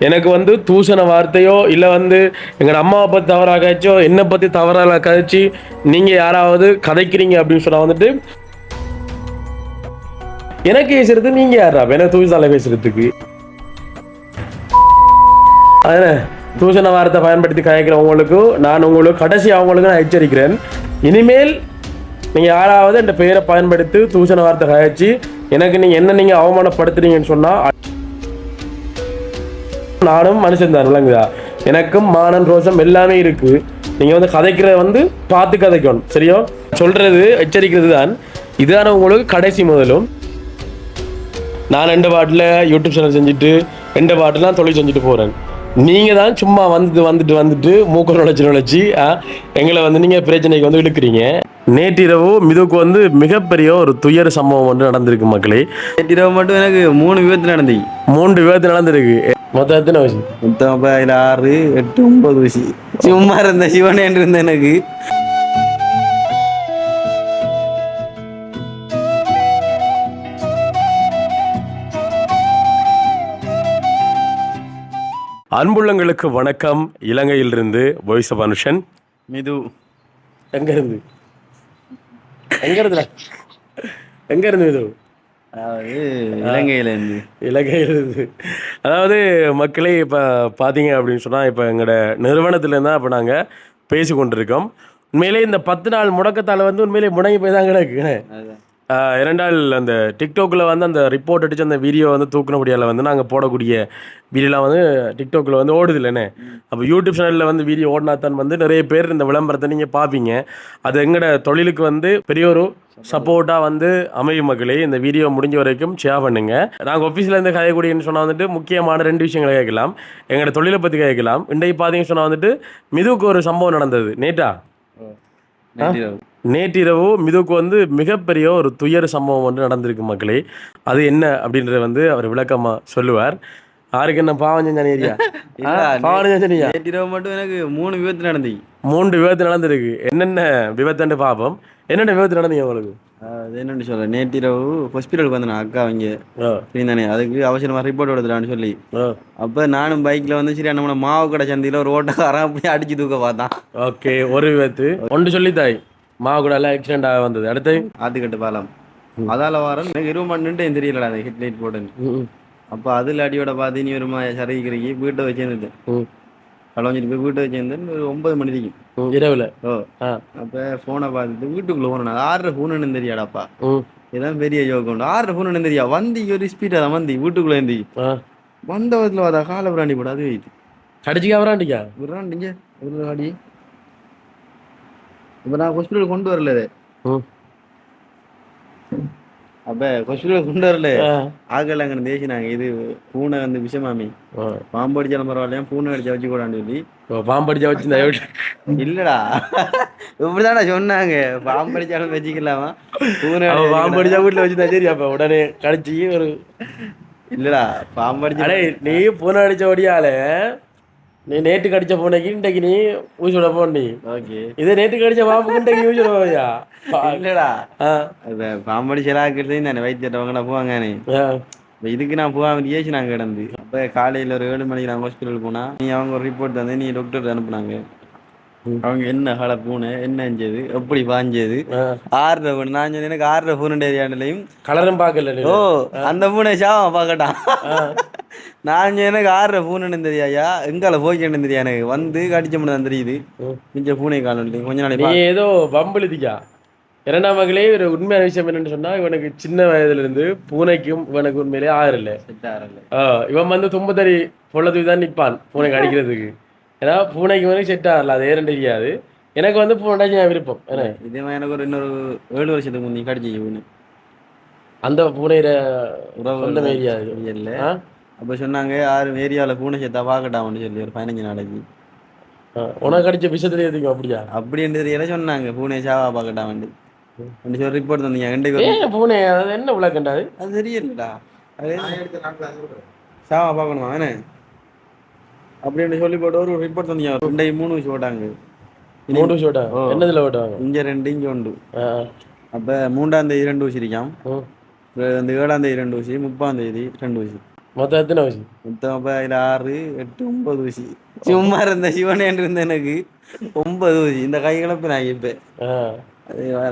எனக்கு வந்து தூசண வார்த்தையோ இல்லை வந்து எங்கள் அம்மாவை பற்றி தவறாக கழிச்சோ என்னை பற்றி தவறாக கழிச்சு நீங்கள் யாராவது கதைக்கிறீங்க அப்படின்னு சொன்னால் வந்துட்டு எனக்கு பேசுறது நீங்கள் யாரா எனக்கு தூசால பேசுறதுக்கு? அதே தூசண வார்த்தை பயன்படுத்தி கதைக்கிறவங்களுக்கு நான் உங்களுக்கு கடைசி அவங்களுக்கு நான் எச்சரிக்கிறேன். இனிமேல் நீங்கள் யாராவது என் பெயரை பயன்படுத்தி தூசண வார்த்தை கழிச்சு எனக்கு நீங்கள் என்ன நீங்கள் அவமானப்படுத்துறீங்கன்னு சொன்னால் நானும் மனுஷன் தான் விளங்குதா? எனக்கும் மானன் ரோசம் எல்லாமே இருக்கு. நீங்க வந்து கதைக்கிறத வந்து பார்த்து கதைக்கணும் சரியா? சொல்றது எச்சரிக்கிறது தான். இதுதான உங்களுக்கு கடைசி முதலும். நான் ரெண்டு பாட்டில் யூடியூப் சேனல் செஞ்சுட்டு ரெண்டு பாட்டுலாம் தொழில் செஞ்சுட்டு போகிறேன் நீங்கள் தான் சும்மா வந்துட்டு வந்துட்டு வந்துட்டு மூக்க நுழைச்சி நுழைச்சி எங்களை வந்து நீங்கள் பிரச்சனைக்கு வந்து இழுக்கிறீங்க. நேற்றிரவு மிதுக்கு வந்து மிகப்பெரிய ஒரு துயர சம்பவம் ஒன்று நடந்திருக்கு மக்களே. இரவு மட்டும் எனக்கு மூணு விபத்து நடந்து மூன்று விபத்து நடந்திருக்கு. மொத்தம் எத்தனை வயசு? மொத்தம் ஆறு எட்டு ஒன்பது வயசு. சும்மா இருந்த சிவனேன் இருந்த எனக்கு. அன்புள்ளங்களுக்கு வணக்கம். இலங்கையிலிருந்து வாய்ஸ் ஆஃப் அனுஷன் மிது. எங்க இருந்து எங்க இருந்து எங்க இருந்து இது அதாவது இலங்கையிலேருந்து. இலங்கையிலிருந்து. அதாவது மக்களே இப்போ பார்த்தீங்க அப்படின்னு சொன்னால் இப்போ எங்களோட நிறுவனத்துலேருந்து தான் இப்போ நாங்கள் பேசி கொண்டிருக்கோம் உண்மையிலே இந்த பத்து நாள் முடக்கத்தால் வந்து உண்மையிலே முடங்கி போய் தான் கிடக்கு. இரண்டால் அந்த டிக்டாக்ல வந்து அந்த ரிப்போர்ட் அடிச்சு அந்த வீடியோ வந்து தூக்கினபடியால் வந்து நாங்கள் போடக்கூடிய வீடியோலாம் வந்து டிக்டாக்ல வந்து ஓடுது இல்லைண்ணே அப்போ யூடியூப் சேனலில் வந்து வீடியோ ஓடினா தான் வந்து நிறைய பேர் இந்த விளம்பரத்தை நீங்கள் பார்ப்பீங்க அது எங்களோட தொழிலுக்கு வந்து பெரிய ஒரு சப்போர்ட்டாக வந்து அமையும் மக்களே. இந்த வீடியோ முடிஞ்ச வரைக்கும் ஷேர் பண்ணுங்க. நாங்கள் ஆஃபீஸில் இருந்து கதைக்கூடியன்னு சொன்னால் வந்துட்டு முக்கியமான ரெண்டு விஷயங்களை கேட்கலாம். எங்களோட தொழிலை பற்றி கேட்கலாம். இன்றைக்கு பார்த்தீங்கன்னு சொன்னால் வந்துட்டு மிதுவுக்கு ஒரு சம்பவம் நடந்தது. நேட்டா. நேற்றிரவு. மிதுக்கு வந்து மிகப்பெரிய ஒரு துயர சம்பவம் ஒன்று நடந்திருக்கு மக்களே. அது என்ன அப்படின்றத வந்து அவர் விளக்கமா சொல்லுவார். யாருக்கு என்ன பாவம் செஞ்சான் ஏரியா? பாவம் செஞ்சனியா நேற்றிரவு மட்டும் எனக்கு மூணு விபத்து நடந்து மூன்று விபத்து நடந்திருக்கு. என்னென்ன விபத்துன்னு பார்ப்போம் என்னென்ன விபத்து நடந்தீங்க உங்களுக்கு? அது என்னன்னு சொல்ல நேற்றிரவு ஹாஸ்பிட்டலுக்கு வந்தேன் அக்கா அவங்க ஓ தானே அதுக்கு அவசரமாக ரிப்போர்ட் எடுத்துலான்னு சொல்லி. அப்போ நானும் பைக்கில் வந்து சரி நம்ம மாவு கடை சந்தையில் ஒரு ஓட்டக்காரன் அப்படியே அடிச்சு தூக்க பார்த்தான். ஓகே ஒரு விபத்து. ஒன்று சொல்லித்தாய். மாவுக்கூடால ஆக்சிடென்ட் ஆக வந்தது. அடுத்து ஆத்துக்கட்டு பாலம். அதால வாரம் எனக்கு இருபது மணி நின்று தெரியலடா அந்த ஹெட்லைட் போட்டுன்னு. அப்போ அதில் அடியோட பார்த்து நீ ஒரு சரிக்கிறீங்க வீட்டை வச்சிருந்தேன் கலவஞ்சிட்டு போய் வீட்டை வச்சிருந்தேன் ஒரு ஒன்பது மணிக்கு. ம், இரவுல? ஓ. அப்போ ஃபோனை பார்த்துட்டு வீட்டுக்குள்ளே போனேன் ஆறுற ஃபோனுன்னு தெரியாடாப்பா இதான் பெரிய யோகம் உண்டு. ஆறுற ஃபோனுன்னு தெரியா வந்து ஒரு ஸ்பீடாக தான் வந்து வீட்டுக்குள்ளே இருந்து வந்த விதத்தில் பார்த்தா காலை பிராண்டி போட அது வைத்து கடிச்சிக்கா வராண்டிக்கா விராண்டிங்க ஒரு இப்போ நான் ஹாஸ்பிட்டல் கொண்டு வரல அப்போ ஹாஸ்பிட்டல் கொண்டு வரல ஆ. ஆக்கள் அங்கே தேசினாங்க இது பூனை வந்து விஷமாமி. பாம்பு அடிச்சாலும் பரவாயில்லையா? பூனை அடிச்சா வச்சு கூடான்னு சொல்லி. ஓ, பாம்படிச்சா வச்சிருந்தா இல்லடா. இப்படிதானே சொன்னாங்க. பாம்பு அடிச்சாலும் வச்சுக்கலாமா? பூனை அடிச்சா பாம்பு அடிச்சா வீட்டுல வச்சிருந்தா சரி அப்ப உடனே கடிச்சு ஒரு இல்லடா பாம்பு அடிச்சா அடே நீ பூனை அடிச்ச ஒடியால நீ நேற்று கடிச்ச பூனைக்கு இன்றைக்கு நீ ஊசி விட போன நீ ஓகே. இதே நேற்று கடிச்ச பாம்புக்கு இன்றைக்கு ஊசி விட போயா இல்லடா. ஆ, அது பாம்பு அடிச்சலா இருக்கிறது தானே வைத்தியட்டவங்க போவாங்க இப்ப இதுக்கு நான் போகாம ஏசி நாங்க கிடந்து. அப்ப காலையில ஒரு ஏழு மணிக்கு நான் ஹாஸ்பிட்டல் போனா நீ அவங்க ஒரு ரிப்போர்ட் தந்து நீ டாக்டர் அனுப்புனாங்க. அவங்க என்ன ஹால பூனை என்ன செஞ்சது எப்படி பாஞ்சது. ஆறுற பூனை நான் சொன்னேன் எனக்கு ஆறுற பூனை ஏரியாண்டுலையும் கலரும் பார்க்கல ஓ அந்த பூனை சாவம் பார்க்கட்டான். நான் எனக்கு ஆறுற பூனைன்னு தெரியாயா? எங்கால போய்க்கணும் தெரியா எனக்கு. வந்து கடிச்ச முடியும் தான் தெரியுது. ம். மிச்ச பூனை காலம் கொஞ்ச நீ நாளைக்கு ஏதோ பம்புழுதிக்கா இரண்டாம் மகளே ஒரு உண்மையான விஷயம் என்னன்னு சொன்னா இவனுக்கு சின்ன வயதுல இருந்து பூனைக்கும் இவனுக்கு உண்மையிலே ஆறுல செட் ஆகல ஆ, இவன் வந்து தும்பத்தடி பொள்ளத்துக்கு தான் நிற்பான் பூனைக்கு அடிக்கிறதுக்கு ஏன்னா பூனைக்கு வந்து செட் ஆகல அது ஏறன் தெரியாது. எனக்கு வந்து பூனை நான் விருப்பம். என்ன? இதே மாதிரி எனக்கு ஒரு இன்னொரு ஏழு வருஷத்துக்கு முந்தி கடிச்சிச்சு பூனை. அந்த பூனையில உறவு சொந்த ஏரியா இல்லை. அப்போ சொன்னாங்க யாரும் ஏரியாவில் பூனை சேர்த்தா பார்க்கட்டாம்னு சொல்லி ஒரு பதினஞ்சு நாளைக்கு. உனக்கு அடிச்ச விஷயத்துல எதுக்கும் அப்படியா? அப்படின்றது எல்லாம் சொன்னாங்க பூனை சாவா பார்க்கட்டாம் வந்து சொல்லி ரிப்போர்ட் தந்தீங்க ரெண்டு பூனை? அது என்ன விளக்கண்டாது அது? தெரியலடா. சாவா பார்க்கணுமா என்ன? அப்படின்னு சொல்லி போட்டு ஒரு ரிப்போர்ட் தந்தீங்க ரெண்டு மூணு வயசு போட்டாங்க. ஷோட்டா ஓ. என்னதுல ஓட்டுவாங்க இங்க ரெண்டு இங்க ஆ, அப்ப மூன்றாம் தேதி ரெண்டு ஊசி இருக்காம். இந்த ஏழாம் தேதி ரெண்டு ஊசி முப்பாம் தேதி ரெண்டு ஊசி மொத்தம் எத்தனை ஊசி மொத்தம் அப்ப இதுல ஆறு எட்டு ஒன்பது ஊசி சும்மா இருந்த சிவனேன் இருந்த எனக்கு ஒன்பது ஊசி இந்த கை கிளப்பு நான் இப்ப.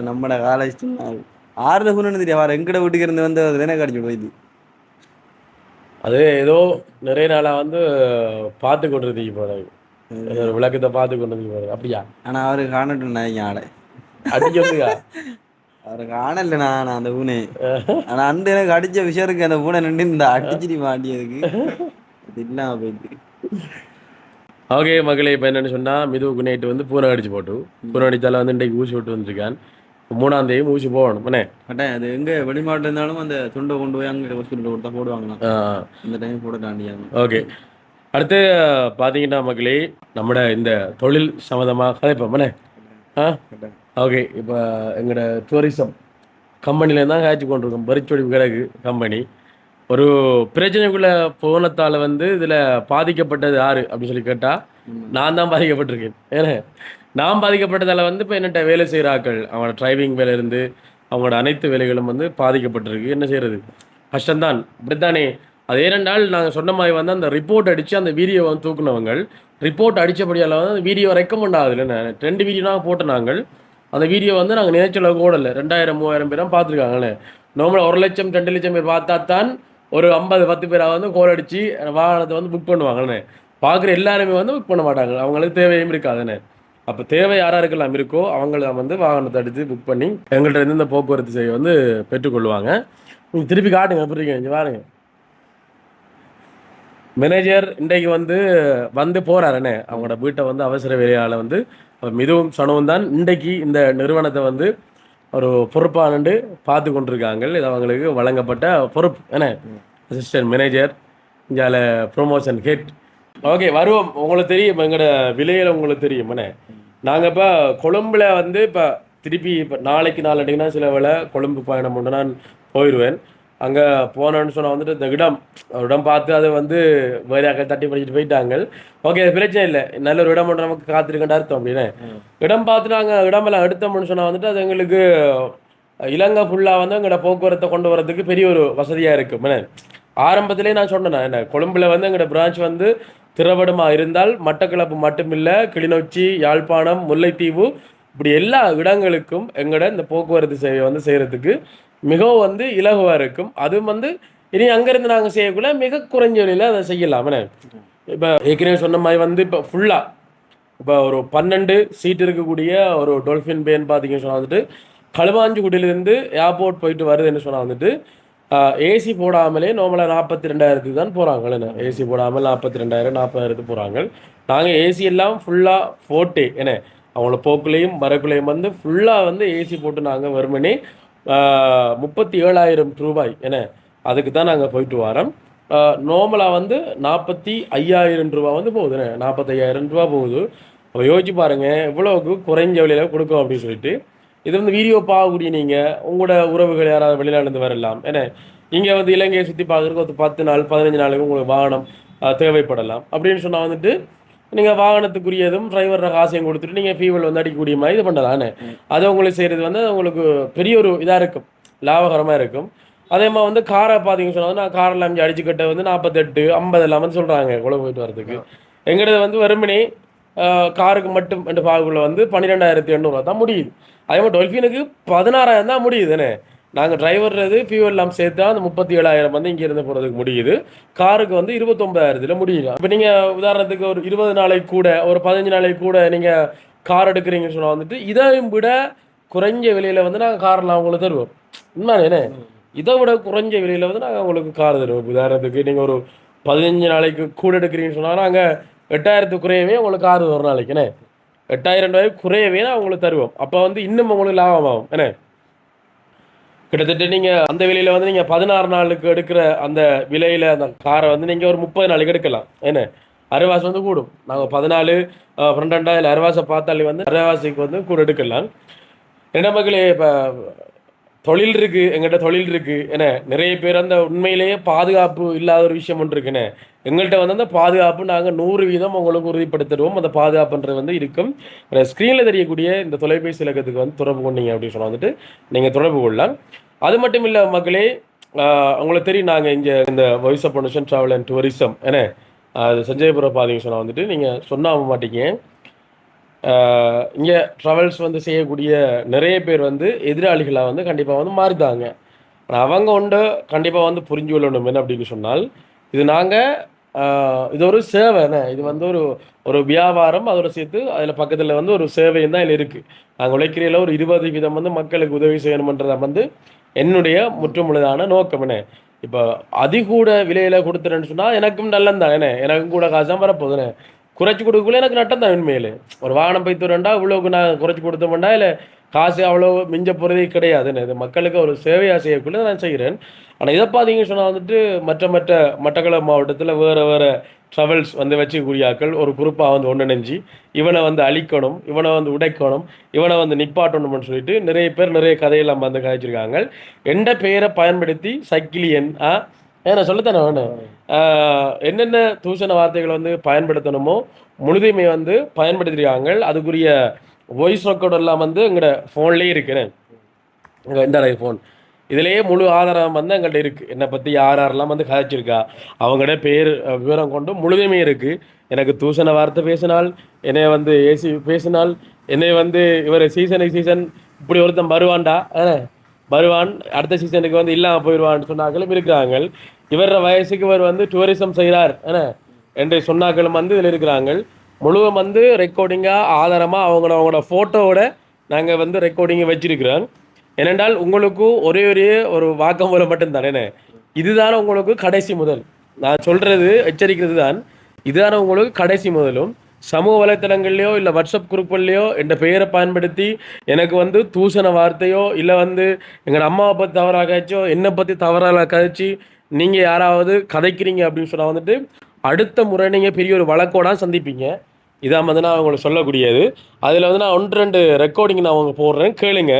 நம்மட காலேஜ் ஆறுல சொன்னு தெரியும் வேற எங்கட வீட்டுக்கு இருந்து வந்து எனக்கு அடிச்சு போயிது. அது ஏதோ நிறைய நாளா வந்து பார்த்து கொண்டிருந்தீங்க போறாங்க ஒரு விளக்கத்தை பார்த்து கொண்டிருந்தீங்க போறாங்க அப்படியா? ஆனா அவரு காணட்டும் ஆளை. அடிக்கிறதுக்கா அவரை காணல நான் அந்த பூனை ஆனா அந்த எனக்கு அடிச்ச விஷயம் இருக்கு. அந்த பூனை நின்று இந்த அடிச்சிடி மாட்டியதுக்கு அது இல்லாம போயிட்டு. ஓகே மகளே இப்போ என்னன்னு சொன்னா மிதுவுக்கு நைட்டு வந்து பூனை அடிச்சு போட்டு பூனை அடித்தால வந்து இன்றைக்கு ஊசி விட்டு வந்திருக்கான். மூணாம் தேதி ஊசி போகணும். என்ன கட்டாயம் அது எங்க வெளிமாவட்டம் இருந்தாலும் அந்த துண்டை கொண்டு போய் அங்க ஹாஸ்பிட்டல் கொடுத்தா போடுவாங்களாம் இந்த டைம் போட தாண்டியாங்க. ஓகே. அடுத்து பார்த்தீங்கன்னா மக்களே நம்மட இந்த தொழில் சம்மந்தமாக கதைப்போம். என்ன ஆ? ஓகே. இப்போ எங்களோட டூரிசம் கம்பெனிலேருந்து தான் காய்ச்சி கொண்டிருக்கோம். பரிச்சொடி கிடக்கு கம்பெனி ஒரு பிரச்சனைக்குள்ளே போனத்தால் வந்து இதில் பாதிக்கப்பட்டது யாரு? அப்படின்னு சொல்லி கேட்டால் நான் தான் பாதிக்கப்பட்டிருக்கேன். ஏன்னா நான் பாதிக்கப்பட்டதால் வந்து இப்போ என்னட்ட வேலை செய்கிறாக்கள் அவனோட அவங்களோட டிரைவிங் வேலை இருந்து அவங்களோட அனைத்து வேலைகளும் வந்து பாதிக்கப்பட்டிருக்கு. என்ன செய்கிறது கஷ்டம்தான். இப்படித்தானே அது ஏனென்றால் நாங்கள் சொன்ன மாதிரி வந்து அந்த ரிப்போர்ட் அடித்து அந்த வீடியோ வந்து தூக்குனவங்க ரிப்போர்ட் அடித்தபடியால் வந்து அந்த வீடியோ ரெக்கமெண்ட் ஆகுதுல்ல நான் ரெண்டு வீடியோ போட்ட நாங்கள். அந்த வீடியோ வந்து நாங்கள் நினைச்ச ஓடலை. ரெண்டாயிரம் மூவாயிரம் பேரும் பார்த்துருக்காங்களே நார்மலாக ஒரு லட்சம் ரெண்டு லட்சம் பேர் பார்த்தா தான் ஒரு ஐம்பது பத்து பேராக வந்து கோல் அடித்து வாகனத்தை வந்து புக் பண்ணுவாங்கண்ணே பார்க்குற எல்லாருமே வந்து புக் பண்ண மாட்டாங்க. அவங்களுக்கு தேவையும் இருக்காதுண்ணே அப்போ தேவை யாராருக்கெல்லாம் இருக்கோ அவங்கள வந்து வாகனத்தை அடித்து புக் பண்ணி எங்கள்கிட்ட இருந்து இந்த போக்குவரத்து சேவை வந்து பெற்றுக்கொள்வாங்க. நீங்கள் திருப்பி காட்டுங்க எப்படி இருக்கீங்க வாருங்க பாருங்க. மேனேஜர் இன்றைக்கு வந்து வந்து போறாருண்ணே அவங்களோட வீட்டை வந்து அவசர வேலையால் வந்து மிகவும் சனவும் தான். இன்றைக்கு இந்த நிறுவனத்தை வந்து ஒரு பொறுப்பானண்டு பார்த்து கொண்டிருக்காங்க. இது அவங்களுக்கு வழங்கப்பட்ட பொறுப்பு. என்ன அசிஸ்டன்ட் மேனேஜர் இங்கே ப்ரொமோஷன் ஹெட் ஓகே வருவோம். உங்களுக்கு தெரியும் எங்களோட விலையில் உங்களுக்கு தெரியும் என்ன நாங்கள் இப்போ கொழும்புல வந்து இப்போ திருப்பி இப்போ நாளைக்கு நாளடிங்கன்னா சில வேளை கொழும்பு பயணம் உண்டு. நான் போயிடுவேன் அங்கே போனேன்னு சொன்னால் வந்துட்டு இந்த இடம் ஒரு இடம் பார்த்து அதை வந்து வேற யாருக்காவது தட்டி படிச்சுட்டு போயிட்டாங்க. ஓகே அது பிரச்சனை இல்லை. நல்ல ஒரு இடம் ஒன்று நமக்கு காத்திருக்கேன் அர்த்தம் அப்படின்னு இடம் பார்த்து நாங்கள் இடமெல்லாம் எடுத்தோம்னு சொன்னால் வந்துட்டு அது எங்களுக்கு இலங்கை ஃபுல்லாக வந்து எங்களோட போக்குவரத்தை கொண்டு வரதுக்கு பெரிய ஒரு வசதியாக இருக்கும் என்ன ஆரம்பத்திலே நான் சொன்னேன் என்ன கொழும்புல வந்து எங்களோட பிரான்ச் வந்து திரவடமாக இருந்தால் மட்டக்களப்பு மட்டுமில்லை கிளிநொச்சி யாழ்ப்பாணம் முல்லைத்தீவு இப்படி எல்லா இடங்களுக்கும் எங்களோட இந்த போக்குவரத்து சேவை வந்து செய்கிறதுக்கு மிகவும் வந்து இலகுவாக இருக்கும். அதுவும் வந்து இனி அங்கேருந்து நாங்கள் செய்யக்குள்ள மிக குறைஞ்ச விலையில் அதை செய்யலாமே. இப்போ ஏற்கனவே சொன்ன மாதிரி வந்து இப்போ ஃபுல்லாக இப்போ ஒரு பன்னெண்டு சீட் இருக்கக்கூடிய ஒரு டொல்ஃபின் பேன் பார்த்தீங்கன்னு சொன்னால் வந்துட்டு களுவாஞ்சிக்குடியிலேருந்து ஏர்போர்ட் போயிட்டு வருதுன்னு சொன்னால் வந்துட்டு ஏசி போடாமலே நார்மலாக நாற்பத்தி ரெண்டாயிரத்துக்கு தான் போகிறாங்க ஏசி போடாமல் நாற்பத்தி ரெண்டாயிரம் நாற்பதாயிரத்துக்கு போகிறாங்க நாங்கள் ஏசி எல்லாம் ஃபுல்லாக போட்டு என்ன அவங்கள போக்குலேயும் வரக்குள்ளேயும் வந்து ஃபுல்லாக வந்து ஏசி போட்டு நாங்கள் வருமனே முப்பத்தி ஏழாயிரம் ரூபாய் என்ன அதுக்கு தான் நாங்கள் போயிட்டு வரோம். நார்மலாக வந்து நாற்பத்தி ஐயாயிரம் ரூபா வந்து போகுதுண்ணே நாற்பத்தையாயிரம் ரூபா போகுது. அப்போ யோசிச்சு பாருங்க எவ்வளோவுக்கு குறைஞ்ச விலையில் கொடுக்கும் அப்படின்னு சொல்லிட்டு இது வந்து வீடியோ பார்க்கக்கூடிய நீங்கள் உங்களோட உறவுகள் யாராவது வெளிநாடு வரலாம். ஏன்னா இங்கே வந்து இலங்கையை சுற்றி பார்க்குறதுக்கு ஒரு பத்து நாள் பதினஞ்சு நாளுக்கு உங்களுக்கு வாகனம் தேவைப்படலாம். அப்படின்னு சொன்னால் வந்துட்டு நீங்கள் வாகனத்துக்குரியதும் டிரைவர் காசையும் கொடுத்துட்டு நீங்கள் ஃபீவல் வந்து அடிக்கக்கூடிய மாதிரி இது பண்ணலான்னு அது உங்களுக்கு செய்கிறது வந்து உங்களுக்கு பெரிய ஒரு இதாக இருக்கும். லாபகரமாக இருக்கும். அதே மாதிரி வந்து காரை பார்த்தீங்கன்னு சொன்னா நான் காரில் அஞ்சு அடிச்சு கட்ட வந்து நாற்பத்தெட்டு ஐம்பது எல்லாம் வந்து சொல்கிறாங்க கூட போயிட்டு வரதுக்கு எங்களது வந்து வெறுமனே காருக்கு மட்டும் ரெண்டு பாகுக்குள்ள வந்து பன்னிரெண்டாயிரத்தி எண்ணூறுவா தான் முடியுது. அதே மாதிரி டொல்ஃபினுக்கு பதினாறாயிரம் தான் முடியுதுண்ணே நாங்கள் டிரைவர்றது ஃபியூவல் எல்லாம் சேர்த்தா அந்த முப்பத்தி ஏழாயிரம் வந்து இங்கேருந்து போகிறதுக்கு முடியுது. காருக்கு வந்து இருபத்தொம்பதாயிரத்தில் முடியுது. இப்போ நீங்கள் உதாரணத்துக்கு ஒரு இருபது நாளைக்கு கூட ஒரு பதினஞ்சு நாளைக்கு கூட நீங்கள் கார் எடுக்கிறீங்கன்னு சொன்னால் வந்துட்டு இதையும் விட குறைஞ்ச விலையில் வந்து நாங்கள் கார்லாம் உங்களுக்கு தருவோம். உண்மையானே இதை விட குறைஞ்ச விலையில் வந்து நாங்கள் உங்களுக்கு கார் தருவோம். உதாரணத்துக்கு நீங்கள் ஒரு பதினஞ்சு நாளைக்கு கூட எடுக்கிறீங்கன்னு சொன்னால் நாங்கள் எட்டாயிரத்துக்கு குறையவே உங்களுக்கு கார் ஒரு நாளைக்குண்ணே எட்டாயிரம் ரூபாய்க்கு குறையவே நான் உங்களுக்கு தருவோம். அப்போ வந்து இன்னும் உங்களுக்கு லாபம் ஆகும் என்ன? கிட்டத்தட்ட நீங்கள் அந்த விலையில் வந்து நீங்கள் பதினாறு நாளுக்கு எடுக்கிற அந்த விலையில் அந்த காரை வந்து நீங்கள் ஒரு முப்பது நாளைக்கு எடுக்கலாம் என்ன? அரைவாசி வந்து கூடும். நாங்கள் பதினாலு பன்னெண்டாம் இல்லை அரைவாசை பார்த்தாலே வந்து அரைவாசிக்கு வந்து கூட எடுக்கலாம். என்ன மக்களே இப்போ தொழில் இருக்கு எங்கள்கிட்ட தொழில் இருக்கு என்ன? நிறைய பேர் அந்த உண்மையிலேயே பாதுகாப்பு இல்லாத ஒரு விஷயம் ஒன்று இருக்குண்ணே எங்கள்கிட்ட வந்து அந்த பாதுகாப்பு நாங்கள் நூறு வீதம் உங்களுக்கு உறுதிப்படுத்திடுவோம் அந்த பாதுகாப்புன்றது வந்து இருக்கும். ஸ்க்ரீனில் தெரியக்கூடிய இந்த தொலைபேசி இலக்கத்துக்கு வந்து தொடர்பு கொண்டீங்க அப்படின்னு சொன்னா வந்துட்டு நீங்கள் தொடர்பு கொள்ளலாம். அது மட்டும் இல்லை மக்களே உங்களுக்கு தெரியும் நாங்கள் இங்கே இந்த voice of பொனுஷன் travel and tourism என்ன? அது சஞ்சயபுரம் பார்த்தீங்க சொன்னால் வந்துட்டு நீங்கள் சொன்ன மாட்டீங்க. இங்கே ட்ராவல்ஸ் வந்து செய்யக்கூடிய நிறைய பேர் வந்து எதிராளிகளாக வந்து கண்டிப்பாக வந்து மாறிதாங்க ஆனால் அவங்க உண்டு கண்டிப்பாக வந்து புரிஞ்சு கொள்ளணும். என்ன அப்படின்னு சொன்னால் இது நாங்கள் இது ஒரு சேவைண்ணே இது வந்து ஒரு ஒரு வியாபாரம் அதோட சேர்த்து அதில் பக்கத்தில் வந்து ஒரு சேவையும் தான் இதில் இருக்குது நாங்கள் உழைக்கிறையில் ஒரு இருபது வீதம் வந்து மக்களுக்கு உதவி செய்யணுமன்றதை வந்து என்னுடைய முற்றுமுழுதான நோக்கம் என்ன? இப்போ அதிகூட விலையில் கொடுத்துறேன்னு சொன்னால் எனக்கும் நல்லம் தான். என்ன? எனக்கும் கூட காசு தான் வரப்போகுதுண்ணே குறைச்சி கொடுக்கல எனக்கு நட்டம் தான் உண்மையில். ஒரு வாகனம் போய் தரேன்டா இவ்வளோக்கு நான் குறைச்சி கொடுத்தோம்டா இல்லை காசு அவ்வளோ மிஞ்ச போகிறதே கிடையாதுன்னு இது மக்களுக்கு ஒரு சேவையாக செய்யக்குள்ள நான் செய்கிறேன் ஆனால் இதை பார்த்தீங்கன்னு சொன்னால் வந்துட்டு மற்ற மற்ற மட்டக்களப்பு மாவட்டத்தில் வேறு வேறு ட்ரவல்ஸ் வந்து வச்சுக்கூடிய ஆட்கள் ஒரு குரூப்பாக வந்து ஒன்றிணைஞ்சு இவனை வந்து அழிக்கணும் இவனை வந்து உடைக்கணும் இவனை வந்து நிப்பாட்டணும்னு சொல்லிட்டு நிறைய பேர் நிறைய கதையெல்லாம் வந்து கதைச்சிருக்காங்க எந்த பெயரை பயன்படுத்தி சக்கிலியன் ஆ ஏன்னா சொல்லத்தானே வேணும் என்னென்ன தூசண வார்த்தைகளை வந்து பயன்படுத்தணுமோ முழுதையுமே வந்து பயன்படுத்திருக்காங்க. அதுக்குரிய வாய்ஸ் ரெக்கார்ட் எல்லாம் வந்து எங்களோட ஃபோன்லேயே இருக்குன்னு உங்கள் இந்த ஃபோன் இதுலேயே முழு ஆதாரம் வந்து எங்கள்கிட்ட இருக்குது என்னை பற்றி யார் யாரெல்லாம் வந்து கதைச்சிருக்கா அவங்களோட பேர் விவரம் கொண்டு முழுதுமே இருக்குது எனக்கு தூசண வார்த்தை பேசினால் என்னை வந்து ஏசி பேசினால் என்னை வந்து இவர் சீசனுக்கு சீசன் இப்படி ஒருத்தன் வருவான்டா வருவான் அடுத்த சீசனுக்கு வந்து இல்லாமல் போயிடுவான்னு சொன்னாக்களும் இருக்கிறாங்க இவர வயசுக்கு இவர் வந்து டூரிசம் செய்கிறார் என்ன என்று சொன்னாக்களும் வந்து இதில் இருக்கிறாங்க முழுவதும் வந்து ரெக்கார்டிங்காக ஆதாரமாக அவங்க அவங்களோட ஃபோட்டோவோட நாங்கள் வந்து ரெக்கார்டிங்கை வச்சிருக்கிறோம். ஏனென்றால் உங்களுக்கும் ஒரே ஒரே ஒரு வாக்குமூலம் மட்டும்தானே. இதுதானே உங்களுக்கு கடைசி முதல். நான் சொல்கிறது எச்சரிக்கிறது தான். இதுதானே உங்களுக்கு கடைசி முதலும். சமூக வலைத்தளங்கள்லையோ இல்லை வாட்ஸ்அப் குரூப்புகள்லையோ என் பெயரை பயன்படுத்தி எனக்கு வந்து தூசண வார்த்தையோ இல்லை வந்து எங்கள் அம்மாவை பற்றி தவறாக கழிச்சோ என்னை பற்றி தவறாக கழிச்சு நீங்கள் யாராவது கதைக்கிறீங்க அப்படின்னு சொன்னால் வந்துட்டு அடுத்த முறை நீங்கள் பெரிய ஒரு வழக்கோட சந்திப்பீங்க. இதான் வந்து நான் அவங்களுக்கு சொல்லக்கூடியது. அதில் வந்து நான் ஒன்று ரெண்டு ரெக்கார்டிங் நான் அவங்க போடுறேன். கேளுங்க.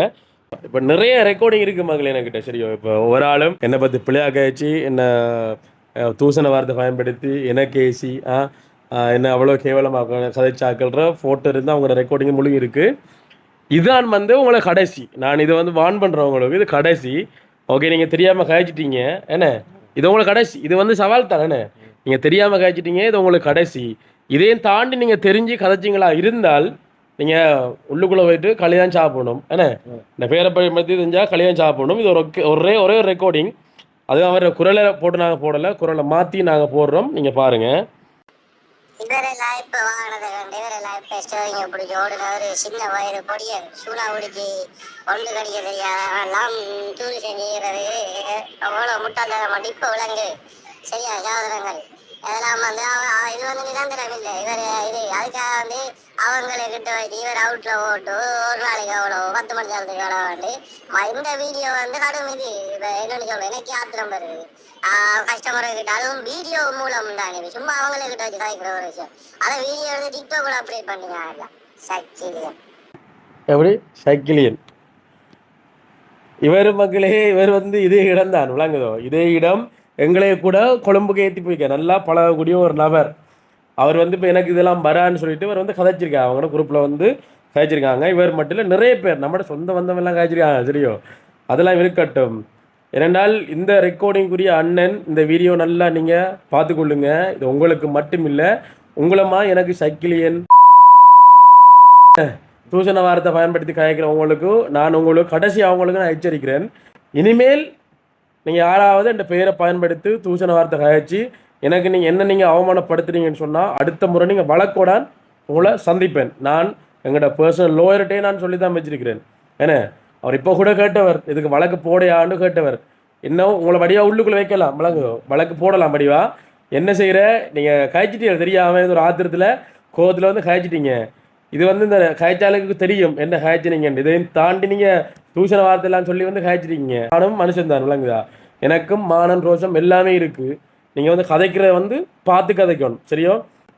இப்போ நிறைய ரெக்கார்டிங் இருக்குது மகளே என்கிட்ட. சரியோ? இப்போ ஒரு ஆளும் என்னை பற்றி பிள்ளையாக கழிச்சு என்னை தூசண வார்த்தை பயன்படுத்தி என்ன கேசி ஆ என்ன அவ்வளோ கேவலமாக கதைச்சாக்கள்ற ஃபோட்டோ இருந்து அவங்களோட ரெக்கார்டிங் முழு இருக்குது இதுதான் வந்து உங்களை கடைசி. நான் இதை வந்து வான் பண்ணுறவங்களுக்கு இது கடைசி. ஓகே நீங்கள் தெரியாமல் கழிச்சிட்டீங்க என்ன? இது உங்களுக்கு கடைசி. இது வந்து சவால் தானே. நீங்கள் தெரியாமல் கழிச்சிட்டீங்க இது உங்களுக்கு கடைசி. இதையும் தாண்டி நீங்கள் தெரிஞ்சு கதைச்சிங்களா? இருந்தால் நீங்கள் உள்ளுக்குள்ளே போயிட்டு களிதான் சாப்பிடணும். என்ன? இந்த பேரை பயன்படுத்தி தெரிஞ்சால் களிதான் சாப்பிடணும். இது ஒரு ஒரே ஒரே ஒரு ரெக்கார்டிங் அது அவர் குரலை போட்டு நாங்கள் போடலை. குரலை மாற்றி நாங்கள் போடுறோம். நீங்கள் பாருங்கள் இவரெல்லாம் இப்ப வாங்கினதை கண்டு ஸ்டோரிங்க பிடிச்சி சின்ன வயது பிடிச்சி ஒன்று கடிக்க அவ்வளோ முட்டாள்தனம் இப்போ விளங்கு. சரியா சகோதரங்கள் அதெல்லாம் வந்து அவ- இது வந்து நிரந்தரம் இல்லை இவர் இது அதுக்காக வந்து அவங்களுக்கிட்ட இவர் அவுட்ல ஓட்டு ஒரு நாளைக்கு அவ்வளோ பத்து மணி நேரத்துக்கு எவ்வளோ வந்து இந்த வீடியோ வந்து கடும் இது. இப்போ என்னன்னு சொல்றேன் எனக்கு ஆத்திரம் வருது. கஸ்டமர் அதுவும் வீடியோ மூலம் தானே. சும்மா அவங்களே வச்சு கதைக்கிற ஒரு விஷயம். அதை வீடியோ டிக்டாக்ல அப்டேட் எப்படி? இவர் மக்களே இவர் வந்து இதே இடம் தான் விளங்குதோ? இதே இடம் எங்களை கூட கொழும்புக்கு ஏற்றி போய்க்க. நல்லா பழகக்கூடிய ஒரு நபர். அவர் வந்து இப்போ எனக்கு இதெல்லாம் வரான்னு சொல்லிட்டு இவர் வந்து கதைச்சிருக்காங்க அவங்களோட குரூப்பில் வந்து கதைச்சிருக்காங்க. இவர் மட்டும் இல்லை நிறைய பேர். நம்மளோட சொந்த பந்தமெல்லாம் கதைச்சிருக்காங்க சரியோ அதெல்லாம் இருக்கட்டும். ஏனென்றால் இந்த ரெக்கார்டிங்குரிய அண்ணன் இந்த வீடியோ நல்லா நீங்கள் பார்த்துக்கொள்ளுங்க. இது உங்களுக்கு மட்டும் இல்லை உங்களமா எனக்கு சைக்கிளியன் தூசண வாரத்தை பயன்படுத்தி கயக்கிறவங்களுக்கு நான் உங்களுக்கு கடைசி அவங்களுக்கு நான் எச்சரிக்கிறேன். இனிமேல் நீங்கள் யாராவது என் பெயரை பயன்படுத்தி தூசண வார்த்தை கழிச்சு எனக்கு நீங்கள் என்ன நீங்கள் அவமானப்படுத்துறீங்கன்னு சொன்னால் அடுத்த முறை நீங்கள் வழக்கோடான் உங்களை சந்திப்பேன். நான் எங்களோட பர்சனல் லோயர்கிட்டே நான் சொல்லி தான் வச்சிருக்கிறேன். என்ன அவர் இப்போ கூட கேட்டவர் இதுக்கு வழக்கு போடையான்னு கேட்டவர். இன்னும் உங்களை வடிவா உள்ளுக்குள்ளே வைக்கலாம். வழக்கு வழக்கு போடலாம் வடிவா. என்ன செய்கிற நீங்கள் காய்ச்சிட்டீங்க தெரியாமல் ஒரு ஆத்திரத்தில் கோவத்தில் வந்து காய்ச்சிட்டீங்க இது வந்து இந்த காய்ச்சாலுக்கு தெரியும் என்ன காய்ச்சினீங்க இதையும் தாண்டி நீங்கள் தூஷண வார்த்தையெல்லாம் சொல்லி வந்து காய்ச்சிருக்கீங்க நானும் மனுஷன் தான் விளங்குதா? எனக்கும் மானம் ரோஷம் எல்லாமே இருக்குது நீங்கள் வந்து கதைக்கிறத வந்து பார்த்து கதைக்கணும் சரியோ?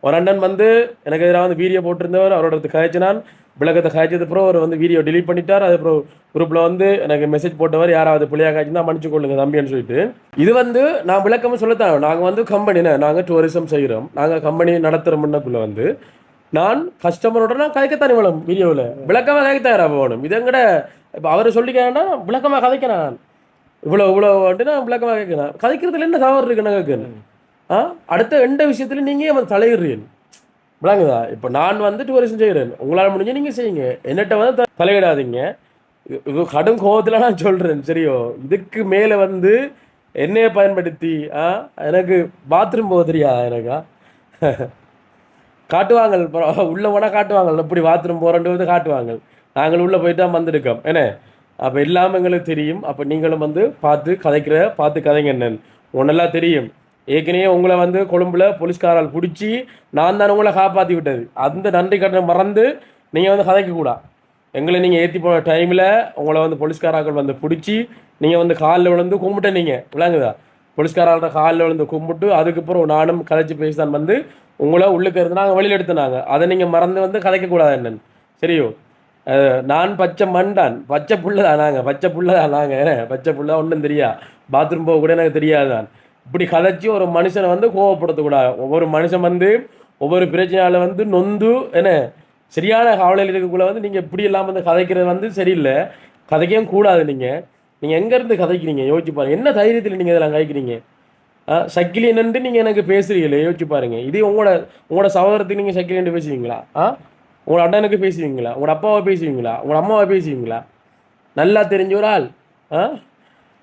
ஒரு அண்ணன் வந்து எனக்கு எதிராக வந்து வீடியோ போட்டிருந்தவர் அவரோட காய்ச்சினான் விளக்கத்தை காய்ச்சது அப்புறம் அவர் வந்து வீடியோ டிலீட் பண்ணிட்டார். அதுக்கப்புறம் குரூப்பில் வந்து எனக்கு மெசேஜ் போட்டவர் யாராவது புள்ளியாக காய்ச்சினா மன்னிச்சு கொள்ளுங்க தம்பின்னு சொல்லிட்டு. இது வந்து நான் விளக்கமும் சொல்லத்தான். நாங்கள் வந்து கம்பெனினா நாங்கள் டூரிசம் செய்கிறோம் நாங்கள் கம்பெனி நடத்துகிறோம்னக்குள்ள வந்து. நான் கஸ்டமரோட நான் கதைக்கத்தானே வேணும் வீடியோவில். விளக்கமாக கதைக்க தயாராக போகணும் இது எங்கட இப்போ அவர் சொல்லிக்கிறேன்னா விளக்கமாக கதைக்கிறேன் நான். இவ்வளோ இவ்வளோ வந்துட்டு நான் விளக்கமாக கேட்கிறேன். கதைக்கிறதுல என்ன தவறு இருக்குன்னு கேட்குறேன். ஆ? அடுத்த எந்த விஷயத்துல நீங்கள் ஏன் வந்து விளங்குதா? இப்போ நான் வந்து டூரிசம் செய்கிறேன் உங்களால் முடிஞ்சு நீங்கள் செய்யுங்க. என்னட்ட வந்து தலையிடாதீங்க. கடும் கோபத்தில் நான் சொல்கிறேன் சரியோ? இதுக்கு மேலே வந்து என்னையை பயன்படுத்தி ஆ? எனக்கு பாத்ரூம் போக தெரியா எனக்கா காட்டுவாங்க அப்புறம் உள்ள போனால் காட்டுவாங்க எப்படி பாத்ரூம் வந்து காட்டுவாங்க நாங்கள் உள்ளே போயிட்டு தான் வந்திருக்கோம் என்ன? அப்போ இல்லாமல் எங்களுக்கு தெரியும் அப்போ நீங்களும் வந்து பார்த்து கதைக்கிற பார்த்து கதைங்க என்னன்னு. உன்னெல்லாம் தெரியும். ஏற்கனவே உங்களை வந்து கொழும்புல போலீஸ்காரால் பிடிச்சி நான் தான் உங்களை காப்பாற்றி விட்டது. அந்த நன்றி கட்டணம் மறந்து நீங்கள் வந்து கதைக்கக்கூடா. எங்களை நீங்கள் ஏற்றி போன டைமில் உங்களை வந்து போலீஸ்காராக்கள் வந்து பிடிச்சி நீங்கள் வந்து காலில் விழுந்து கும்பிட்ட நீங்கள் விளங்குதா? போலீஸ்காரோட காலில் விழுந்து கும்பிட்டு அதுக்கப்புறம் நானும் கதைச்சு பேசி தான் வந்து உங்களை உள்ளுக்கு இருந்து நாங்கள் வெளியில் எடுத்துனாங்க அதை நீங்கள் மறந்து வந்து கதைக்கக்கூடாது என்னன்னு. சரியோ? நான் பச்சை மண் தான் பச்சை புள்ள தான் நாங்கள் பச்சை புள்ள தான் நாங்கள் என்ன? பச்சை புள்ள ஒன்றும் தெரியா? பாத்ரூம் போக கூட எனக்கு தெரியாது தான் இப்படி கதைச்சி ஒரு மனுஷனை வந்து கோவப்படுத்தக்கூடாது. ஒவ்வொரு மனுஷன் வந்து ஒவ்வொரு பிரச்சனையால் வந்து நொந்து என்ன? சரியான கவலையில் இருக்கக்குள்ளே வந்து நீங்கள் இப்படி எல்லாம் வந்து கதைக்கிறது வந்து சரியில்லை. கதைக்கவும் கூடாது நீங்கள் நீங்கள் எங்கேருந்து கதைக்கிறீங்க? யோசிச்சு பாருங்க. என்ன தைரியத்தில் நீங்கள் இதெல்லாம் கதைக்கிறீங்க? சக்கிலி நின்று நீங்கள் எனக்கு பேசுறீங்களே? யோசிச்சு பாருங்கள் இது உங்களோட உங்களோட சகோதரத்துக்கு நீங்கள் சக்கிலி நின்று பேசுவீங்களா? ஆ? உங்களோட அண்ணனுக்கு பேசுவீங்களா? உங்களோட அப்பாவை பேசுவீங்களா? உங்களோட அம்மாவை பேசுவீங்களா? நல்லா தெரிஞ்ச ஒரு ஆள். ஆ?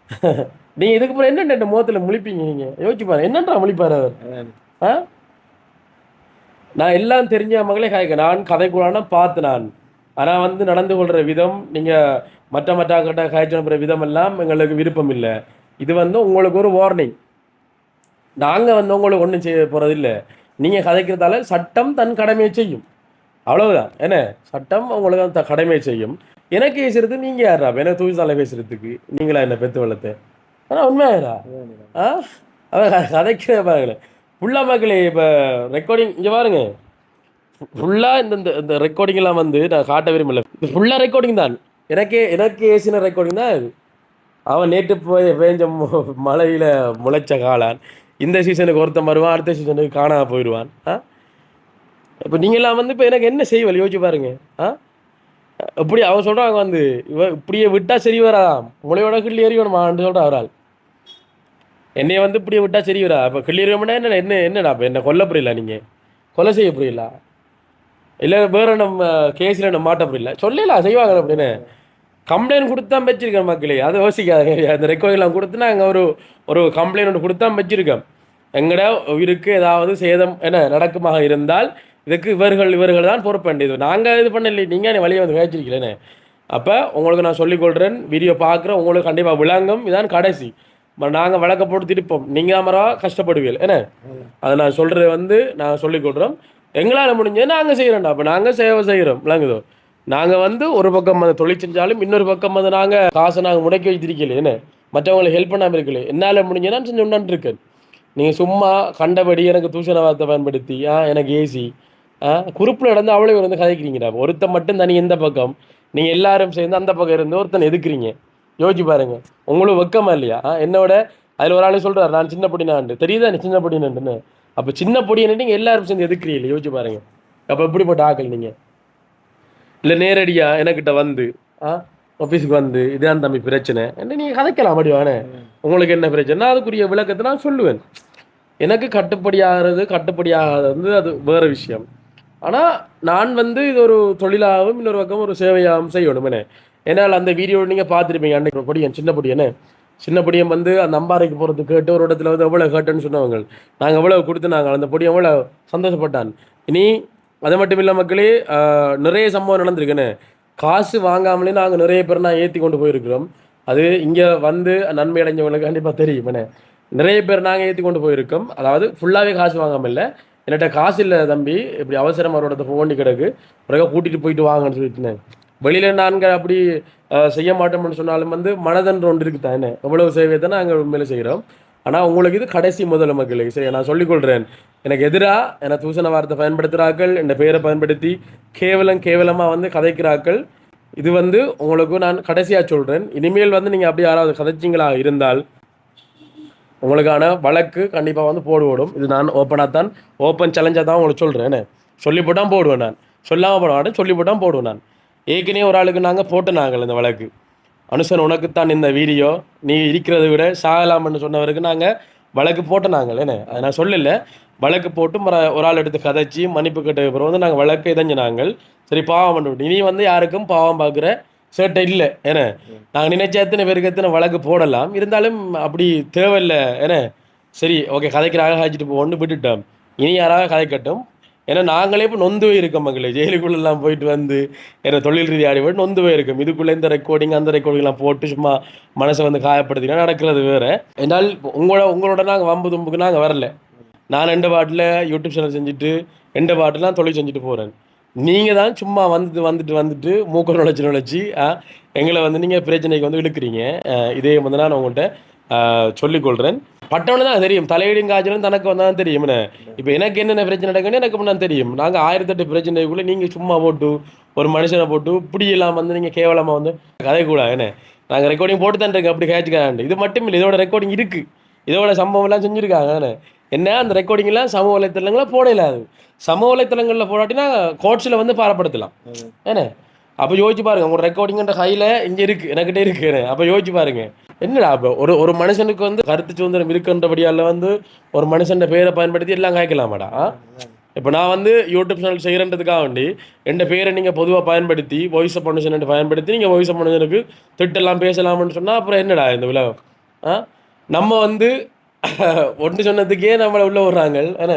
நீங்கள் இதுக்கு அப்புறம் என்னென்ன முகத்தில் முழிப்பீங்க நீங்கள் யோசிச்சு பாருங்க. என்னன்றா முழிப்பார் அவர்? ஆ? நான் எல்லாம் தெரிஞ்ச மகளே கதைக்க நான் கதைக்குள்ளான பார்த்து நான் ஆனால் வந்து நடந்து கொள்கிற விதம் நீங்கள் மற்ற மற்ற கிட்ட காய்ச்சி அனுப்புகிற விதம் எல்லாம் எங்களுக்கு விருப்பம் இல்லை இது வந்து உங்களுக்கு ஒரு வார்னிங் நாங்கள் வந்து உங்களுக்கு ஒன்றும் செய்ய போகிறது இல்லை நீங்கள் கதைக்கிறதால சட்டம் தன் கடமையை செய்யும். அவ்வளவுதான். என்ன? சட்டம் உங்களுக்கு அந்த கடமையை செய்யும். எனக்கு பேசுறது நீங்கள் யாரா எனக்கு தூய்சாலை பேசுறதுக்கு நீங்களா என்ன பெத்து வளர்த்து? ஆனால் உண்மையாரா ஆ? அவன் கதைக்கிற பாருங்களேன். ஃபுல்லாக மக்களே இப்போ ரெக்கார்டிங் இங்கே பாருங்க. ஃபுல்லாக இந்த இந்த- இந்த வந்து நான் காட்ட விரும்பல. இது ஃபுல்லாக ரெக்கார்டிங் தான். எனக்கே எனக்கு ஏசின ரெக்கார்டிங் தான் அவன் நேற்று போய் பேஞ்ச மழையில் முளைச்ச காளான். இந்த சீசனுக்கு ஒருத்தன் வருவான் அடுத்த சீசனுக்கு காணாம போயிடுவான். ஆ? இப்போ நீங்களாம் வந்து இப்போ எனக்கு என்ன செய்வல்? யோசிச்சு பாருங்க. ஆ? இப்படி அவன் சொல்றாங்க வந்து இவ இப்படியே விட்டால் சரி வரா. முளையோட கிள்ளி எறியணுமான்னு சொல்கிறான் அவரால். என்னைய வந்து இப்படியே விட்டால் சரி வரா. இப்போ கிள்ளி எறியணும்னா என்ன என்ன என்னடா இப்போ என்ன கொல்ல புரியல நீங்கள் கொலை செய்ய புரியல? இல்லை வேறு நம்ம கேஸில் நம்ம மாட்ட இல்லை. சொல்லலாம் செய்வாங்க அப்படின்னு. கம்ப்ளைண்ட் கொடுத்தா வச்சிருக்கேன் மக்களே. அதை யோசிக்காதீங்க. அந்த ரெக்கார்டெலாம் கொடுத்து நாங்கள் ஒரு ஒரு கம்ப்ளைண்ட் ஒன்று கொடுத்தா வச்சிருக்கோம் எங்கட உயிருக்கு ஏதாவது சேதம் என்ன நடக்குமாக இருந்தால் இதுக்கு இவர்கள் இவர்கள் தான் பொறுப்பேன் இது நாங்கள் இது பண்ணலை நீங்கள் வழியை வந்து வச்சிருக்கலன்னு அப்போ உங்களுக்கு நான் சொல்லிக்கொள்கிறேன் வீடியோ பார்க்குறேன் உங்களுக்கு கண்டிப்பாக விளங்கும். இதான் கடைசி. நாங்கள் வழக்க போட்டு திருப்போம். நீங்கள் அமரா கஷ்டப்படுவீர்கள் என்ன? அதை நான் சொல்கிறது வந்து நான் சொல்லிக்கொள்கிறோம் எங்களால் முடிஞ்சது நாங்கள் செய்கிறோம்டா அப்போ நாங்கள் சேவை செய்கிறோம் விளங்குதோ? நாங்கள் வந்து ஒரு பக்கம் வந்து தொழில் செஞ்சாலும் இன்னொரு பக்கம் வந்து நாங்கள் காசை நாங்கள் முடக்கி வைத்திருக்கல என்ன? மற்றவங்களுக்கு ஹெல்ப் பண்ணாமல் இருக்கல என்னால் முடிஞ்சது செஞ்சு கொண்டாந்து நீங்கள் சும்மா கண்டபடி எனக்கு தூஷண வார்த்தை பயன்படுத்தி ஆ எனக்கு ஏசி ஆ குறுப்பில் நடந்து அவ்வளோ வந்து கதைக்கிறீங்கடா. ஒருத்தன் மட்டும் தனி எந்த பக்கம்? நீங்கள் எல்லாரும் சேர்ந்து அந்த பக்கம் இருந்து ஒருத்தன் எதுக்குறீங்க? யோசிச்சு பாருங்க. உங்களுக்கு வெக்கமா இல்லையா? ஆ, என்னோட அதில் ஒரு ஆள் சொல்கிறார் நான் சின்ன பொடினாண்டு தெரியுதா நீ சின்ன பொடினாண்டுன்னு அப்போ சின்ன பொடின்னு நீங்கள் எல்லாரும் சேர்ந்து எதுக்குறீங்க யோசிச்சு பாருங்க. அப்போ எப்படிப்பட்ட ஆக்கள் நீங்கள் இல்லை நேரடியாக எனக்கிட்ட வந்து ஆ ஆஃபீஸுக்கு வந்து இதான் தம்பி பிரச்சனை. என்ன நீங்கள் கதைக்கலாம் அப்படிவானே உங்களுக்கு என்ன பிரச்சனை? அதுக்குரிய விளக்கத்தை நான் சொல்லுவேன். எனக்கு கட்டுப்படியாகிறது கட்டுப்படியாகிறது வந்து அது வேறு விஷயம். ஆனால் நான் வந்து இது ஒரு தொழிலாகவும் இன்னொரு பக்கம் ஒரு சேவையாகவும் செய்யணும் என்ன ஏன்னால் அந்த வீடியோ நீங்கள் பார்த்துருப்பீங்க அன்னைக்கு பொடி என் சின்ன பொடியனே சின்ன பொடியம் வந்து அந்த அம்பாறைக்கு போகிறது கேட்டு ஒரு இடத்துல வந்து எவ்வளோ கேட்டுன்னு சொன்னவங்க. நாங்கள் எவ்வளோ கொடுத்து நாங்கள் அந்த பொடியம் எவ்வளோ சந்தோஷப்பட்டான். இனி அது மட்டும் இல்லை மக்களே நிறைய சம்பவம் நடந்திருக்குன்னு. காசு வாங்காமலே நாங்கள் நிறைய பேர் நான் ஏற்றி கொண்டு போயிருக்கிறோம். அது இங்கே வந்து நன்மை அடைஞ்சவங்களுக்கு கண்டிப்பாக தெரியும் என்ன. நிறைய பேர் நாங்கள் ஏற்றி கொண்டு போயிருக்கோம். அதாவது ஃபுல்லாகவே காசு வாங்காமல் இல்லை. என்கிட்ட காசு இல்லை தம்பி. இப்படி அவசரம் அவரோட போண்டி கிடக்கு. பிறகு கூட்டிகிட்டு போயிட்டு வாங்கன்னு சொல்லிட்டுனேன் வெளியில் நாங்கள் அப்படி செய்ய மாட்டோம்னு சொன்னாலும் வந்து மனதன்று ஒன்று இருக்குது தானே எவ்வளவு சேவை தான் நாங்கள் உண்மையில செய்கிறோம் ஆனால் உங்களுக்கு இது கடைசி முதல் மக்கள் சரி நான் சொல்லிக்கொள்கிறேன் எனக்கு எதிராக என தூசண வார்த்தை பயன்படுத்துகிறார்கள் என் பெயரை பயன்படுத்தி கேவலம் கேவலமாக வந்து கதைக்கிறார்கள். இது வந்து உங்களுக்கு நான் கடைசியாக சொல்கிறேன் இனிமேல் வந்து நீங்கள் அப்படி யாராவது கதைச்சிங்களா இருந்தால் உங்களுக்கான வழக்கு கண்டிப்பாக வந்து போடுவோடும் இது நான் ஓப்பனாக தான் ஓப்பன் சேலஞ்சாக தான் உங்களுக்கு சொல்கிறேன் சொல்லி போட்டால் போடுவேன் நான். சொல்லாமல் போட மாட்டேன் சொல்லி போட்டால் போடுவேன் நான். ஏற்கனவே ஒரு ஆளுக்கு நாங்கள் போட்டு நாங்கள் இந்த வழக்கு. அனுசன் உனக்குத்தான் இந்த வீடியோ. நீ இருக்கிறத விட சாகலாம்னு சொன்னவருக்கு நாங்கள் வழக்கு போட்டு நாங்கள் என்ன? அதை நான் சொல்லல. வழக்கு போட்டு மற ஒரு ஆள் எடுத்து கதைச்சி மன்னிப்பு கேட்ட அப்புறம் வந்து நாங்கள் வழக்கு இதஞ்சு நாங்கள் சரி பாவம் பண்ணி இனி வந்து யாருக்கும் பாவம் பார்க்குற சேட்டை இல்லை ஏன்னா நாங்கள் நினைச்ச எத்தனை பேருக்கு எத்தனை வழக்கு போடலாம். இருந்தாலும் அப்படி தேவையில்லை ஏன்னா சரி ஓகே கதைக்கிறாக காய்ச்சிட்டு ஒன்று விட்டுட்டோம். இனி யாராவது கதைக்கட்டும் ஏன்னா நாங்களே இப்போ நொந்து போயிருக்கோம் மக்களே ஜெயிலுக்குள்ளெல்லாம் போயிட்டு வந்து ஏன்னா தொழில் ரீதியாக போயிட்டு நொந்து போயிருக்கோம். இதுக்குள்ளே இந்த ரெக்கார்டிங் அந்த ரெக்கார்டிங்லாம் போட்டு சும்மா மனசை வந்து காயப்படுத்தினா நடக்கிறது வேறு. என்னால் உங்களோட உங்களோட நாங்கள் வம்பு தும்புக்கு நாங்கள் வரல. நான் ரெண்டு பாட்டில் யூடியூப் சேனல் செஞ்சுட்டு ரெண்டு பாட்டுலாம் தொழில் செஞ்சுட்டு போகிறேன் நீங்கள் தான் சும்மா வந்துட்டு வந்துட்டு வந்துட்டு மூக்க நுழைச்சி நுழைச்சி ஆ, எங்களை வந்து நீங்கள் பிரச்சனைக்கு வந்து இழுக்கிறீங்க. இதே வந்து நான் உங்கள்கிட்ட சொல்லிக்கொள்கிறேன் பட்டவனு தான் தெரியும். தலையீடும் காய்ச்சலும் தனக்கு வந்தால் தெரியும். என்ன? இப்போ எனக்கு என்னென்ன பிரச்சனை நடக்குன்னு எனக்கு முன்னாடி தெரியும். நாங்கள் ஆயிரத்தெட்டு பிரச்சனைக்குள்ளே நீங்கள் சும்மா போட்டு ஒரு மனுஷனை போட்டு இப்படி எல்லாம் வந்து நீங்கள் கேவலமாக வந்து கதை கூட என்ன? நாங்கள் ரெக்கார்டிங் போட்டு தான் இருக்கோம். அப்படி கேட்சுக்காண்டு இது மட்டும் இல்லை இதோட ரெக்கார்டிங் இருக்குது இதோட சம்பவம் எல்லாம் செஞ்சுருக்காங்க என்ன? என்ன? அந்த ரெக்கார்டிங்லாம் சமூக வலைத்தளங்கள போடல அது. சமூக வலைத்தளங்களில் போடாட்டினா கோட்ஸில் வந்து பாரப்படுத்தலாம். ஏன்னா அப்போ யோசிச்சு பாருங்க. உங்களோட ரெக்கார்டிங்கிற கையில் இங்கே இருக்கு எனக்கிட்ட இருக்கு அப்போ யோசிச்சு பாருங்க. என்னடா இப்போ ஒரு ஒரு மனுஷனுக்கு வந்து கருத்து சுதந்திரம் இருக்குன்றபடியால வந்து ஒரு மனுஷன் பேரை பயன்படுத்தி எல்லாம் காய்க்கலாமாடா? இப்போ நான் வந்து யூடியூப் சேனல் செய்கிறன்றதுக்காக வேண்டி என் பேரை நீங்கள் பொதுவாக பயன்படுத்தி வாய்ஸ் ஆஃப் மனுஷன் பயன்படுத்தி நீங்கள் வாய்ஸ் ஆஃப் மனுஷனுக்கு திட்டெல்லாம் பேசலாம்னு சொன்னால் அப்புறம் என்னடா இந்த விழா ஆ? நம்ம வந்து ஒன்று சொன்னதுக்கே நம்மளை உள்ளே விடுறாங்க என்ன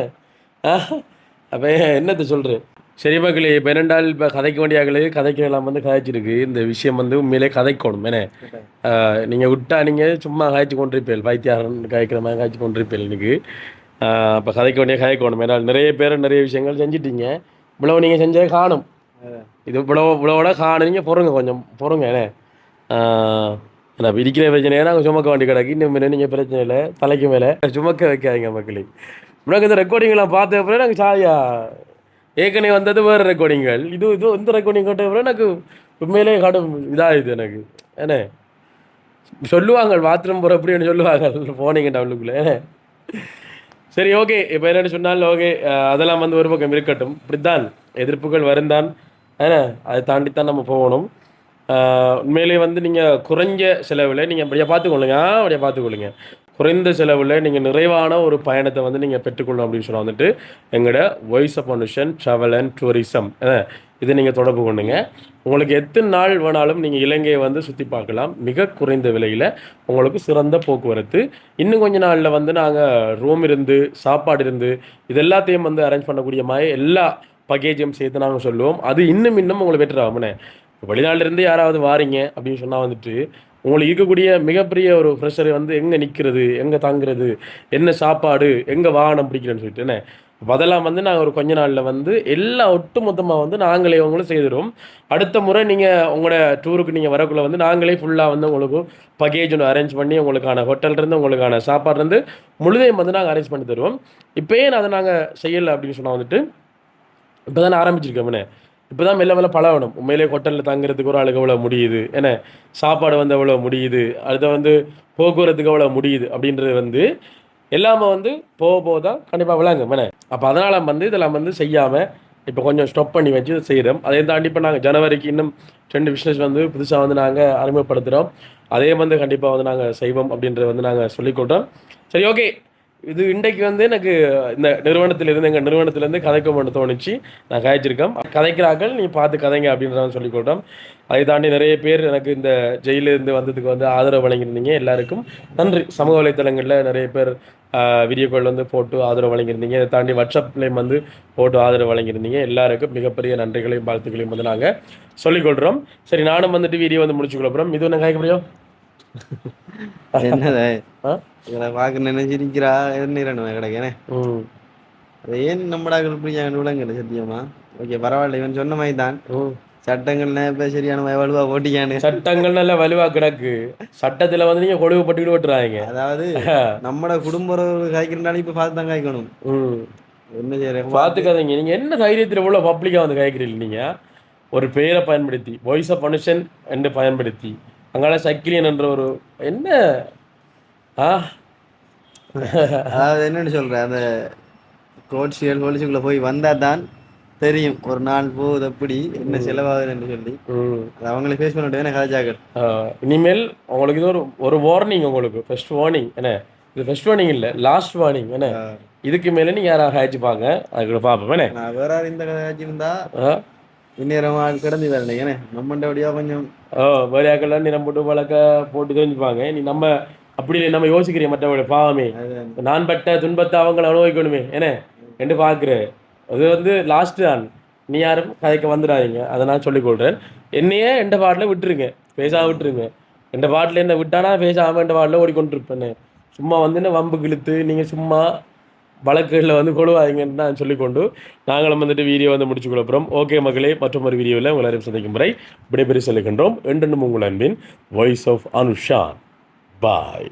அப்போ என்னத்தை சொல்கிறேன் சரி மக்களே இப்போ என்னென்றால் இப்போ கதைக்க வேண்டியாக்களே கதைக்கெல்லாம் வந்து கதைச்சிருக்கு. இந்த விஷயம் வந்து உண்மையிலே கதைக்கணும். என்ன? நீங்கள் விட்டா நீங்கள் சும்மா காய்ச்சி கொண்டிருப்பேன் வைத்தியாரன் காய்க்கிற மாதிரி காய்ச்சி கொண்டிருப்பேன் இன்னைக்கு. இப்போ கதைக்க வேண்டிய கதைக்கணும். ஏன்னா நிறைய பேர் நிறைய விஷயங்கள் செஞ்சிட்டீங்க. இவ்வளவு நீங்கள் செஞ்சே காணும். இது இவ்வளோ இவ்வளோட காணும் நீங்கள் பொறுங்க கொஞ்சம் பொறுங்க என்ன? ஏன்னா இருக்கிற பிரச்சனையை நாங்கள் சுமக்க வேண்டி கிடக்கு. இன்னும் நீங்கள் பிரச்சனை இல்லை தலைக்கு மேலே சுமக்க வைக்காதீங்க மக்களே. உனக்கு இந்த ரெக்கார்டிங்லாம் பார்த்த அப்புறம் நாங்கள் சாயா ஏற்கனவே வந்தது வேறு ரெக்கார்டிங்கள் இது இது இந்த ரெக்கார்டிங் கேட்ட விட எனக்கு உண்மையிலே கடும் இதாகுது எனக்கு. என்ன சொல்லுவாங்க பாத்ரூம் போகிற அப்படின்னு சொல்லுவாங்க. போனீங்க டவுனுக்குள்ளே. சரி ஓகே இப்போ என்னென்னு சொன்னாலும் ஓகே அதெல்லாம் வந்து ஒரு பக்கம் இருக்கட்டும். இப்படித்தான் எதிர்ப்புகள் வருந்தான் ஏன்னா அதை தாண்டித்தான் நம்ம போகணும். உண்மையிலேயே வந்து நீங்கள் குறைஞ்ச செலவில் நீங்கள் அப்படியே பார்த்துக்கொள்ளுங்க. ஆ, அப்படியே பார்த்துக்கொள்ளுங்க. குறைந்த செலவில் நீங்கள் நிறைவான ஒரு பயணத்தை வந்து நீங்கள் பெற்றுக்கொள்ளணும் அப்படின்னு சொன்னால் வந்துட்டு எங்களோட வாய்ஸ் ஆஃப் மனுஷன் ட்ராவல் அண்ட் டூரிசம் இது நீங்கள் தொடர்பு கொண்டுங்க உங்களுக்கு எத்தனை நாள் வேணாலும் நீங்கள் இலங்கையை வந்து சுற்றி பார்க்கலாம். மிக குறைந்த விலையில் உங்களுக்கு சிறந்த போக்குவரத்து. இன்னும் கொஞ்ச நாளில் வந்து நாங்கள் ரூம் இருந்து சாப்பாடு இருந்து இது எல்லாத்தையும் வந்து அரேஞ்ச் பண்ணக்கூடிய மாதிரி எல்லா பக்கேஜும் சேர்த்து நாங்கள் சொல்லுவோம். அது இன்னும் இன்னும் உங்களுக்கு பெட்டர் ஆகும்னே. வெளிநாட்டிலேருந்து யாராவது வாரீங்க அப்படின்னு சொன்னால் வந்துட்டு உங்களுக்கு இருக்கக்கூடிய மிகப்பெரிய ஒரு ப்ரெஷர் வந்து எங்கே நிற்கிறது எங்கே தாங்குறது என்ன சாப்பாடு எங்கே வாகனம் பிடிக்கிறேன்னு சொல்லிட்டு என்ன? அதெல்லாம் வந்து நாங்கள் ஒரு கொஞ்ச நாளில் வந்து எல்லாம் ஒட்டு மொத்தமாக வந்து நாங்களே உங்களும் செய்திடும் அடுத்த முறை நீங்கள் உங்களோட டூருக்கு நீங்கள் வரக்குள்ள வந்து நாங்களே ஃபுல்லாக வந்து உங்களுக்கு பக்கேஜ் ஒன்று அரேஞ்ச் பண்ணி உங்களுக்கான ஹோட்டல்லேருந்து உங்களுக்கான சாப்பாடுலேருந்து முழுதையும் வந்து நாங்கள் அரேஞ்ச் பண்ணி தருவோம். இப்போயே அதை நாங்கள் செய்யலை அப்படின்னு சொன்னால் வந்துட்டு இப்போ தானே ஆரம்பிச்சிருக்கோம்னே இப்போ தான் மெல்ல மெல்ல பழகணும். உண்மையிலே ஹோட்டலில் தங்குறதுக்கு ஒரு ஆளுக்கு எவ்வளோ முடியுது? என்ன? சாப்பாடு வந்து எவ்வளோ முடியுது? அடுத்த வந்து போக்குவரத்துக்கு எவ்வளோ முடியுது? அப்படின்றது வந்து எல்லாமே வந்து போக போக தான் கண்டிப்பாக விளங்கும். என்ன? அப்போ அதனால் வந்து இதெல்லாம் வந்து செய்யாமல் இப்போ கொஞ்சம் ஸ்டாப் பண்ணி வச்சு செய்கிறோம் அதையும் தாண்டி இப்போ நாங்கள் ஜனவரிக்கு இன்னும் ரெண்டு பிஸ்னஸ் வந்து புதுசாக வந்து நாங்கள் அறிமுகப்படுத்துகிறோம் அதே வந்து கண்டிப்பாக வந்து நாங்கள் செய்வோம் அப்படின்றத வந்து நாங்கள் சொல்லிக்கொட்டோம் சரி ஓகே இது இன்றைக்கு வந்து எனக்கு இந்த நிறுவனத்திலிருந்து எங்கள் நிறுவனத்திலேருந்து கதைக்கணும்னு தோணுச்சு. நான் கதைச்சிருக்கேன் கதைக்கிறார்கள் நீ பார்த்து கதைங்க அப்படின்றத சொல்லிக்கொள்கிறோம் அதை தாண்டி நிறைய பேர் எனக்கு இந்த ஜெயிலிருந்து வந்ததுக்கு வந்து ஆதரவு வழங்கியிருந்தீங்க எல்லாருக்கும். நன்றி. சமூக வலைத்தளங்களில் நிறைய பேர் வீடியோ கால் வந்து போட்டு ஆதரவு வழங்கியிருந்தீங்க. இதை தாண்டி வாட்ஸ்அப்லேயும் வந்து போட்டு ஆதரவு வழங்கியிருந்தீங்க. எல்லாருக்கும் மிகப்பெரிய நன்றிகளையும் வாழ்த்துக்களையும் வந்து நாங்கள் சொல்லிக்கொள்கிறோம் சரி நானும் வந்துட்டு வீடியோ வந்து முடிச்சுக்கொள்ள போகிறோம் இது ஒன்று காய்க்க முடியும் என்னதே? ஆ இவரை பார்க்க நினைச்சிருக்கிறா எண்ணிரணும் கிடைக்கனே. அது ஏன் நம்மடாக்கள் புரியாங்க விளங்கல சத்தியமா? ஓகே பரவாயில்ல இவன் சொன்ன மாதிரி தான். சட்டங்கள் இப்ப சரியான வலுவா ஓட்டிக்கானு சட்டங்கள் நல்ல வலுவா கிடக்கு. சட்டத்துல வந்து நீங்க கொழுவு பட்டுக்கிட்டு விட்டுறாங்க அதாவது நம்மட குடும்ப உறவு காய்க்கிறனாலும் இப்ப பார்த்து தான் காய்க்கணும். என்ன செய்யற பாத்துக்காதீங்க நீங்க என்ன தைரியத்தில் இவ்வளவு பப்ளிக்கா வந்து கேட்குறீங்க நீங்க? ஒரு பெயரை பயன்படுத்தி வாய்ஸ் ஆஃப் மனுஷன் என்று பயன்படுத்தி அங்கால சக்கிலியன் என்ற ஒரு என்ன? ஆ? அதாவது என்னன்னு சொல்ற அந்த கோட்சியல் கோலிச்சுக்குள்ள போய் வந்தா தான் தெரியும். ஒரு நாள் போகுது அப்படி என்ன செலவாகுதுன்னு சொல்லி. அது அவங்களே ஃபேஸ் பண்ணிட்டு தானே கதைச்சாக்கள் ஆஹ் இனிமேல் உங்களுக்கு இது ஒரு ஒரு வார்னிங் உங்களுக்கு. ஃபர்ஸ்ட் வார்னிங் என்ன? இது ஃபர்ஸ்ட் வார்னிங் இல்லை லாஸ்ட் வார்னிங் என்ன? இதுக்கு மேலே நீங்கள் யாராவது ஹேச்சு பாங்க அதுக்கு பார்ப்போம் என்ன? நான் வேற இந்த கதை இருந்தா ஆ. இந்நேரம் ஆள் கிடந்து வரல ஏன்னா நம்மண்ட கொஞ்சம்? ஓ வேலையாக்கெல்லாம் நிறம் போட்டு வழக்க போட்டு தெரிஞ்சுப்பாங்க. நீ நம்ம அப்படி இல்லை, நம்ம யோசிக்கிறேன் மற்றவங்க பாவமே. நான் பட்ட துன்பத்தை அவங்கள அனுபவிக்கணுமே. என்ன? என்று பார்க்குறேன் அது வந்து லாஸ்ட் தான். நீ யாரும் கதைக்க வந்துடாதீங்க. அதை நான் சொல்லிக் என்னையே எந்த பாட்டில் விட்டுருங்க. பேசாம விட்டுருங்க. எந்த பாட்டில் என்ன விட்டானா பேசாமல் எந்த பாட்டில் ஓடிக்கொண்டிருப்பேன்னு சும்மா வந்து என்ன வம்பு கிழித்து நீங்கள் சும்மா வழக்குகளில் வந்து கொழுவாதீங்கன்னு நான் சொல்லிக்கொண்டு நாங்களும் வந்துட்டு வீடியோ வந்து முடிச்சு கொடுக்குறோம் ஓகே மகளே மற்றும் ஒரு வீடியோவில் உங்களை எல்லாரையும் சந்திக்கும் முறை விடைபெறி சொல்லுகின்றோம் என்றென்றும் உங்கள் அன்பின் வாய்ஸ் ஆஃப் அனுஷா. பாய்